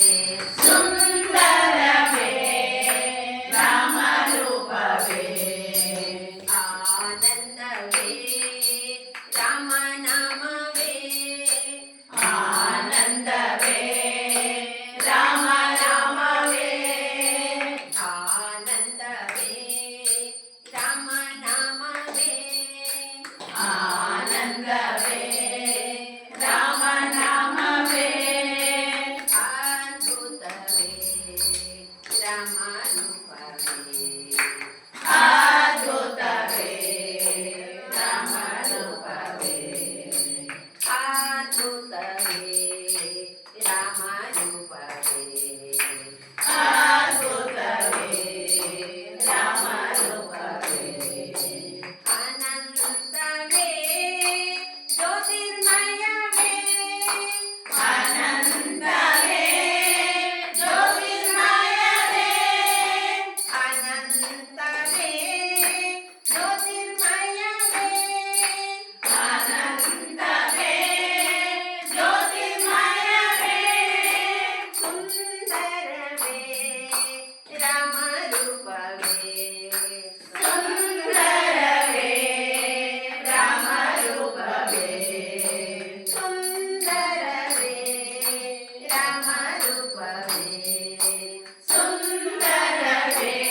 Some Thank you. സുന്ദരവേ